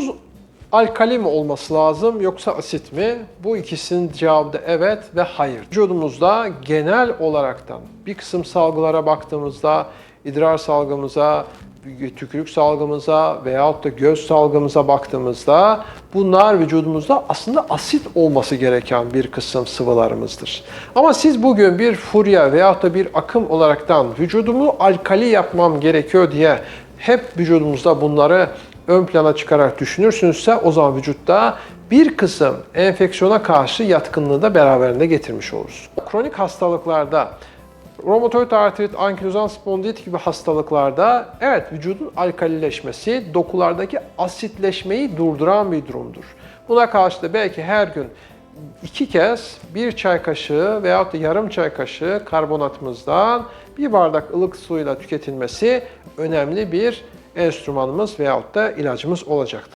Vücudumuz alkali mi olması lazım yoksa asit mi? Bu ikisinin cevabı da evet ve hayır. Vücudumuzda genel olaraktan bir kısım salgılara baktığımızda idrar salgımıza, tükürük salgımıza veyahut da göz salgımıza baktığımızda bunlar vücudumuzda aslında asit olması gereken bir kısım sıvılarımızdır. Ama siz bugün bir furya veyahut da bir akım olaraktan vücudumu alkali yapmam gerekiyor diye hep vücudumuzda bunları ön plana çıkarak düşünürsünüzse o zaman vücutta bir kısım enfeksiyona karşı yatkınlığı da beraberinde getirmiş oluruz. Kronik hastalıklarda Romatoid artrit, ankilozan spondilit gibi hastalıklarda evet vücudun alkalileşmesi dokulardaki asitleşmeyi durduran bir durumdur. Buna karşı da belki her gün iki kez bir çay kaşığı veyahut da yarım çay kaşığı karbonatımızdan bir bardak ılık suyla tüketilmesi önemli bir enstrümanımız veyahut da ilacımız olacaktır.